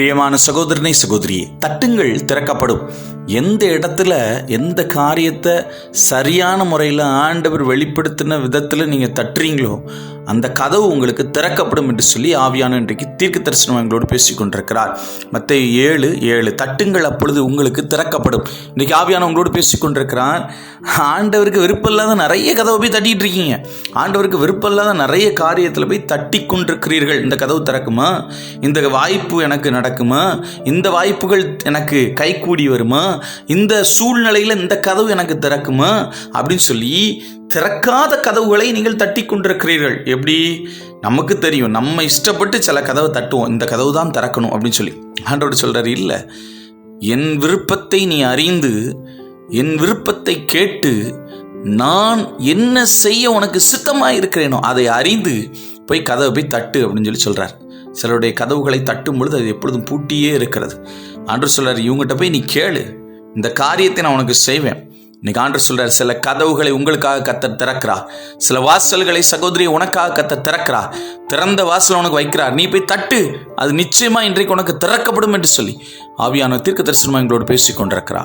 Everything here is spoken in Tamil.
பிரியமான சகோதரனை சகோதரியே தட்டுங்கள் திறக்கப்படும். எந்த இடத்துல எந்த காரியத்தை சரியான முறையில் ஆண்டவர் வெளிப்படுத்தின விதத்தில் நீங்கள் தட்டுறீங்களோ அந்த கதவு உங்களுக்கு திறக்கப்படும் என்று சொல்லி ஆவியான இன்றைக்கு தீர்க்க தரிசனம் எங்களோடு பேசி கொண்டிருக்கிறார். மற்ற ஏழு ஏழு தட்டுங்கள் அப்பொழுது உங்களுக்கு திறக்கப்படும். இன்றைக்கு ஆவியான உங்களோடு பேசி கொண்டிருக்கிறார். ஆண்டவருக்கு விருப்பம் இல்லாத நிறைய கதவை போய் தட்டிட்டு இருக்கீங்க. ஆண்டவருக்கு விருப்பம் இல்லாத நிறைய காரியத்தில் போய் தட்டி கொண்டிருக்கிறீர்கள். இந்த கதவு திறக்குமா? இந்த வாய்ப்பு எனக்கு நடக்குமா? இந்த வாய்ப்புகள் எனக்கு கைகூடி வருமா? இந்த சூழ்நிலையில் இந்த கதவு எனக்கு திறக்குமா? அப்படின்னு சொல்லி திறக்காத கதவுகளை நீங்கள் தட்டி கொண்டிருக்கிறீர்கள். எப்படி? நமக்கு தெரியும். நம்ம இஷ்டப்பட்டு சில கதவை தட்டுவோம். இந்த கதவு தான் திறக்கணும் அப்படின்னு சொல்லி. ஆண்டோடு சொல்றாரு இல்லை. என் விருப்பத்தை நீ அறிந்து என் விருப்பத்தை கேட்டு நான் என்ன செய்ய உனக்கு சித்தமாக இருக்கிறேனோ அதை அறிந்து போய் கதவை போய் தட்டு அப்படின்னு சொல்லி சொல்கிறார் சிலருடைய கதவுகளை தட்டும் பொழுது அது எப்பொழுதும் பூட்டியே இருக்கிறது. ஆண்டவர் சொல்கிறார் இவங்ககிட்ட போய் நீ கேளு. இந்த காரியத்தை நான் உனக்கு செய்வேன். இன்னைக்கு ஆண்டு சொல்றார் சில கதவுகளை உங்களுக்காக கத்த திறக்கிறா. சில வாசல்களை சகோதரி உனக்காக கத்த திறக்கிறா. திறந்த வாசல் உனக்கு வைக்கிறார். நீ போய் தட்டு. அது நிச்சயமாக இன்றைக்கு உனக்கு திறக்கப்படும் என்று சொல்லி ஆவியான தீர்க்க தரிசனமாக எங்களோடு பேசிக் கொண்டிருக்கிறார்